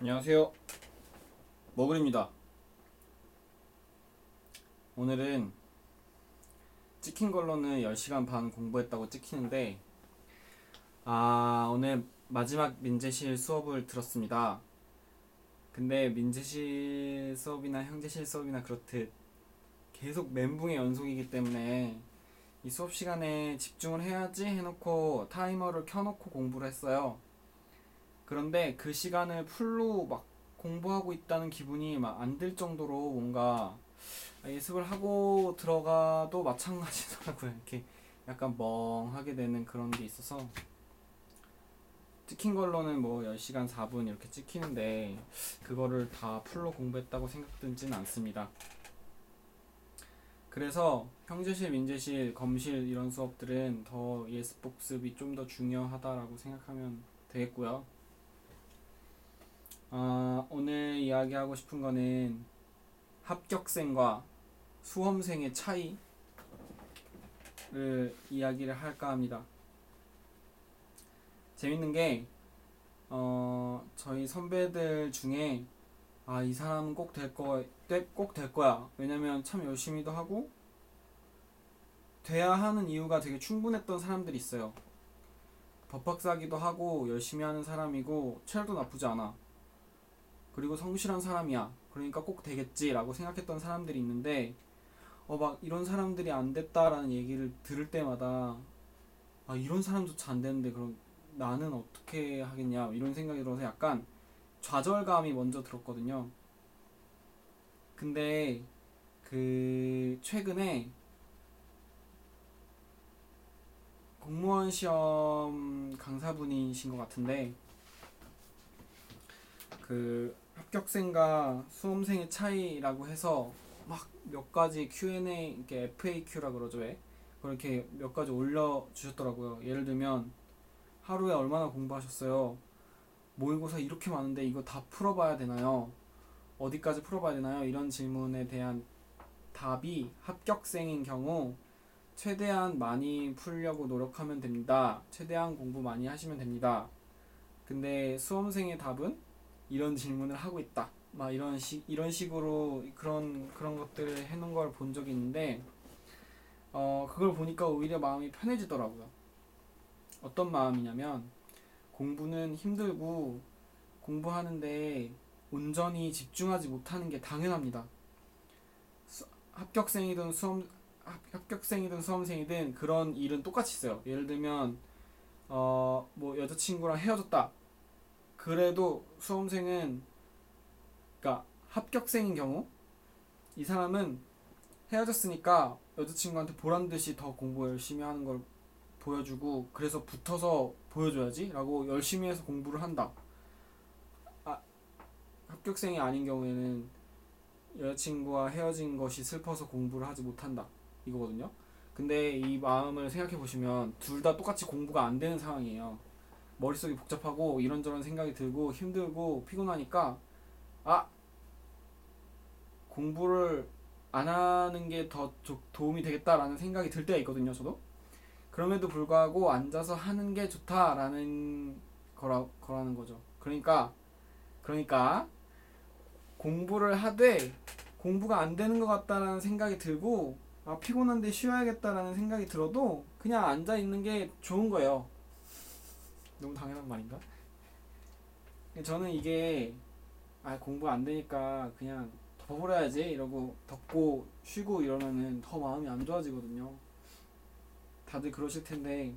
안녕하세요. 머글입니다. 오늘은 찍힌 걸로는 10시간 반 공부했다고 찍히는데, 아, 오늘 마지막 민재실 수업을 들었습니다. 근데 민재실 수업이나 형제실 수업이나 그렇듯 계속 멘붕의 연속이기 때문에 이 수업 시간에 집중을 해야지 해놓고 타이머를 켜놓고 공부를 했어요. 그런데 그 시간을 풀로 막 공부하고 있다는 기분이 막 안 들 정도로 뭔가 예습을 하고 들어가도 마찬가지더라고요. 이렇게 약간 멍하게 되는 그런 게 있어서 찍힌 걸로는 뭐 10시간 4분 이렇게 찍히는데 그거를 다 풀로 공부했다고 생각되지는 않습니다. 그래서 형제실, 민재실, 검실 이런 수업들은 더 예습 복습이 좀 더 중요하다라고 생각하면 되겠고요. 아, 오늘 이야기하고 싶은 거는 합격생과 수험생의 차이를 이야기를 할까 합니다. 재밌는 게, 어, 저희 선배들 중에, 아, 이 사람은 꼭 될 거, 꼭 될 거야. 왜냐면 참 열심히도 하고, 돼야 하는 이유가 되게 충분했던 사람들이 있어요. 법학사기도 하고, 열심히 하는 사람이고, 체력도 나쁘지 않아. 그리고 성실한 사람이야. 그러니까 꼭 되겠지라고 생각했던 사람들이 있는데, 어, 막 이런 사람들이 안 됐다라는 얘기를 들을 때마다, 아, 이런 사람조차 안 되는데, 그럼 나는 어떻게 하겠냐, 이런 생각이 들어서 약간 좌절감이 먼저 들었거든요. 근데, 그, 최근에, 공무원 시험 강사분이신 것 같은데, 그, 합격생과 수험생의 차이라고 해서 막 몇 가지 Q&A 이렇게 FAQ라 그러죠 왜? 그렇게 몇 가지 올려 주셨더라고요. 예를 들면 하루에 얼마나 공부하셨어요? 모의고사 이렇게 많은데 이거 다 풀어봐야 되나요? 어디까지 풀어봐야 되나요? 이런 질문에 대한 답이 합격생인 경우 최대한 많이 풀려고 노력하면 됩니다. 최대한 공부 많이 하시면 됩니다. 근데 수험생의 답은 이런 질문을 하고 있다. 막 이런 식 이런 식으로 그런 그런 것들을 해놓은 걸 본 적이 있는데 어 그걸 보니까 오히려 마음이 편해지더라고요. 어떤 마음이냐면 공부는 힘들고 공부하는데 온전히 집중하지 못하는 게 당연합니다. 수, 합격생이든 수험 합, 합격생이든 수험생이든 그런 일은 똑같이 있어요. 예를 들면 어 뭐 여자친구랑 헤어졌다. 그래도 수험생은 그러니까 합격생인 경우 이 사람은 헤어졌으니까 여자친구한테 보란 듯이 더 공부 열심히 하는 걸 보여주고 그래서 붙어서 보여줘야지 라고 열심히 해서 공부를 한다. 아, 합격생이 아닌 경우에는 여자친구와 헤어진 것이 슬퍼서 공부를 하지 못한다. 이거거든요. 근데 이 마음을 생각해 보시면 둘 다 똑같이 공부가 안 되는 상황이에요. 머릿속이 복잡하고 이런저런 생각이 들고 힘들고 피곤하니까 아 공부를 안 하는 게 더 도움이 되겠다라는 생각이 들 때가 있거든요 저도. 그럼에도 불구하고 앉아서 하는 게 좋다라는 거라, 거라는 거죠. 그러니까 그러니까 공부를 하되 공부가 안 되는 것 같다라는 생각이 들고 아 피곤한데 쉬어야겠다라는 생각이 들어도 그냥 앉아 있는 게 좋은 거예요 너무 당연한 말인가? 저는 이게 아 공부 안 되니까 그냥 덮어버려야지 이러고 덮고 쉬고 이러면은 더 마음이 안 좋아지거든요. 다들 그러실 텐데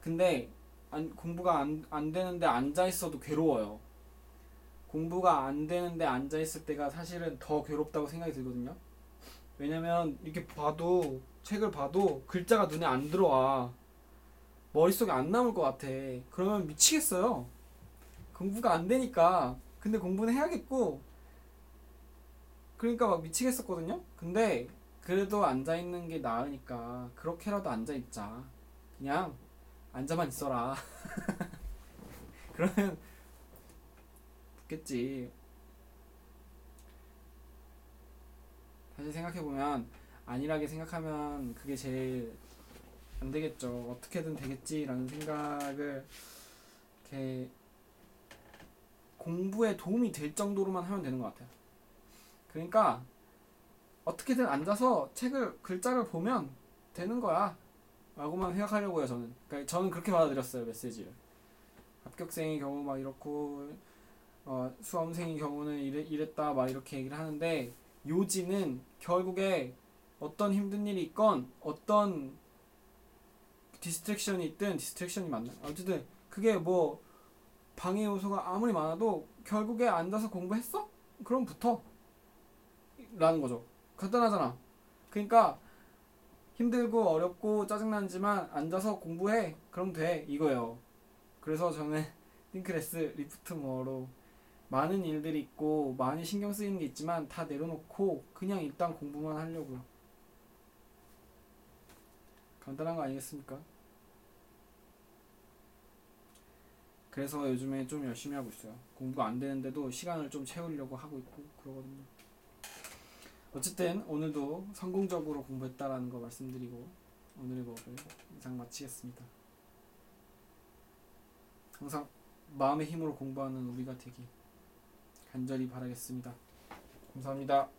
근데 안, 공부가 안, 안 되는데 앉아 있어도 괴로워요. 공부가 안 되는데 앉아 있을 때가 사실은 더 괴롭다고 생각이 들거든요. 왜냐면 이렇게 봐도 책을 봐도 글자가 눈에 안 들어와. 머릿속에 안 남을 것 같아. 그러면 미치겠어요. 공부가 안 되니까. 근데 공부는 해야겠고. 그러니까 막 미치겠었거든요. 근데 그래도 앉아 있는 게 나으니까 그렇게라도 앉아 있자. 그냥 앉아만 있어라. 그러면 붙겠지. 다시 생각해 보면 안일하게 생각하면 그게 제일 안 되겠죠. 어떻게든 되겠지라는 생각을 이렇게 공부에 도움이 될 정도로만 하면 되는 것 같아요. 그러니까 어떻게든 앉아서 책을 글자를 보면 되는 거야. 라고만 생각하려고요, 저는. 그러니까 저는 그렇게 받아들였어요, 메시지를. 합격생의 경우 막 이렇고 어, 수험생의 경우는 이래, 이랬다 막 이렇게 얘기를 하는데 요지는 결국에 어떤 힘든 일이 있건 어떤 디스트랙션이 있든 디스트랙션이 맞나? 어쨌든 그게 뭐 방해 요소가 아무리 많아도 결국에 앉아서 공부했어? 그럼 붙어. 라는 거죠. 간단하잖아. 그러니까 힘들고 어렵고 짜증나지만 앉아서 공부해. 그럼 돼. 이거예요. 그래서 저는 띵크레스 리프트 모어로 많은 일들이 있고 많이 신경 쓰이는 게 있지만 다 내려놓고 그냥 일단 공부만 하려고요. 간단한 거 아니겠습니까? 그래서 요즘에 좀 열심히 하고 있어요. 공부가 안 되는데도 시간을 좀 채우려고 하고 있고 그러거든요. 어쨌든 오늘도 성공적으로 공부했다라는 거 말씀드리고 오늘의 법을 이상 마치겠습니다. 항상 마음의 힘으로 공부하는 우리가 되기 간절히 바라겠습니다. 감사합니다.